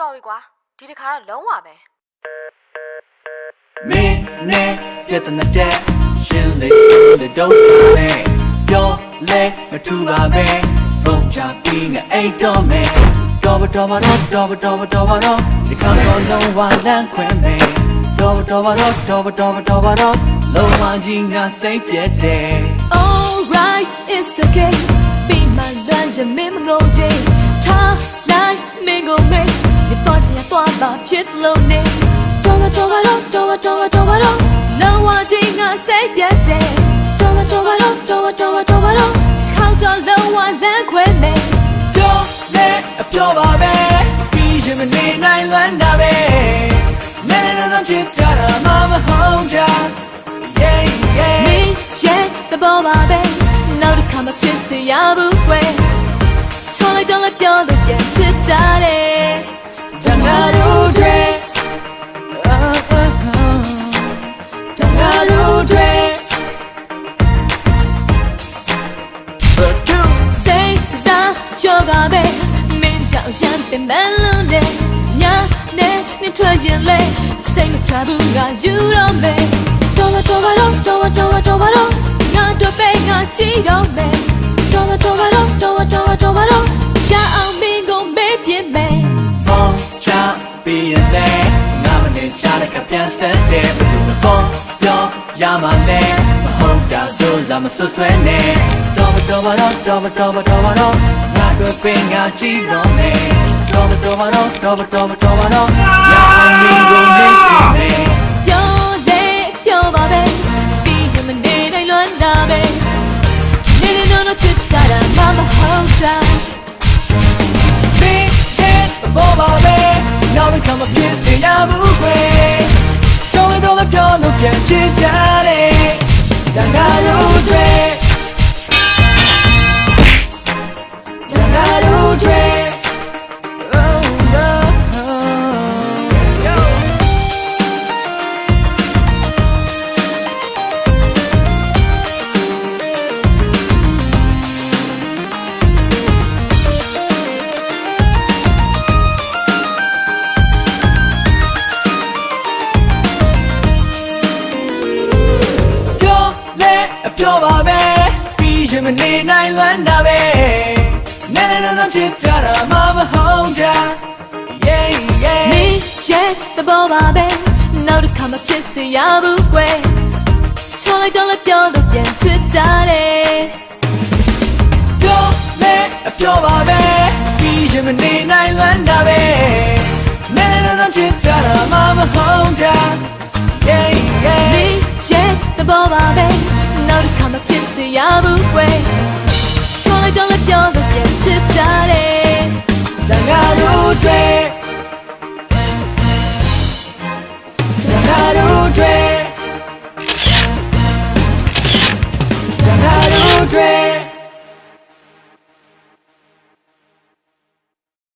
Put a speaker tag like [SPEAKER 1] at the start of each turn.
[SPEAKER 1] တော်ပြီကွာဒီတစ်ခါတော့လုံးဝပဲ
[SPEAKER 2] မင်းနဲ့ပြတ်တဲ့တဲ့ရှင်းလေလေတော့တယ်ပြောလဲမထူပါပဲဖုန်းချပြီးငါအိတ်တော့မယ်တော်ပါတော်ပါတော့တော်ပါတော်ပါတော်ပါတော့ဒီကောင်တော့လုံးဝလန့်ခွင့်မယ်တော်ပါတော်ပါတော့တော်ပါတော်ပါတော်ပါတော့လုံးဝကြီးငါစိတ်ပြတ်တယ်
[SPEAKER 3] Alright, it's okay. Be my lunch and me go J. ချစ်လို့နေတော်မတော်မတော့တော်မတော်မတော်မတော့လောဝချင်းကစိတ်ပြတ်တယ်တော်မတော်မတော့တော်မတော်မတော်မတော့ခေါက်တော့လောဝလမ်းခွဲနေ
[SPEAKER 2] ပြောလဲအပြောပါပဲပြီးရင်မနေနိုင်လွမ်းတာပဲမဲနေတော့ချစ်ကြတာမမဟုတ်ကြ Yeah yeah
[SPEAKER 3] မင်းရဲ့သဘောပါပဲနောက်တစ်ခါမဖြစ်စေရဘူးကွယ်ချော်လိုက်တော့လည်းပြောလို့ပြန်ချစ်ကြတယ် ယောဂပဲမင်းကြောင့်ရမ်းပင်ပန်းလုံးနဲ့ညာနဲ့နဲ့ထွက်ရင်လေစိတ်မချဘူးငါယူတော့မယ်တော်ပါတော်ပါတော့တော်ပါတော်ပါတော်ပါတော့ငါတို့ပဲငါကြည့်တော့မယ်တော်ပါတော်ပါတော့တော်ပါတော်ပါတော်ပါတော့ရအောင်မင်းကိုမေးပြမယ်
[SPEAKER 2] ဖုန်းချပြီးရင်လဲငါမနေချတဲ့ကပြန်ဆက်တဲ့ဘယ်သူမှဖုန်းပြောရမှာလဲမဟုတ်တာဆိုလာမဆွဆွဲနဲ့တော်မတော်ပါတော့တော်မတော်ပါတော်ပါတော့ ငါတို့ပင်ငါကြည့်တော့မယ်တော်မတော်ပါတော့တော်မတော်ပါတော်ပါတော့ရအောင်မင်းကိုနေပြင်မယ်
[SPEAKER 3] ပြောပါပဲပြီးရင်မနေနိုင်လွမ်းတာပဲနဲနဲနဲနဲချစ်ကြတာမမဟုတ်ကြ
[SPEAKER 2] yeah မ yeah င်းရဲ့သဘောပါပဲနောက်တစ်ခါမှဖြစ်စေရဘူးကွယ်ချောလိုက်တော့လည်းပြောလို့ပြန်ချစ်ကြတယ်ပြောလဲအပြောပါပဲပြီးရင်မနေနိုင်လွမ်းတာပဲနဲနဲနဲနဲချစ်ကြတာမမဟုတ်ကြ yeah
[SPEAKER 3] မ
[SPEAKER 2] yeah
[SPEAKER 3] င်းရဲ့ သဘောပါပဲနောက်တစ်ခါမဖြစ်စေရဘူးကွယ်ချောလိုက်တော့လည်းပြောလို့ပြန်ချစ်ကြတယ်
[SPEAKER 2] တန်ခါတို့တွေတန်ခါတို့တွေ
[SPEAKER 3] တန်ခါတို့တွေ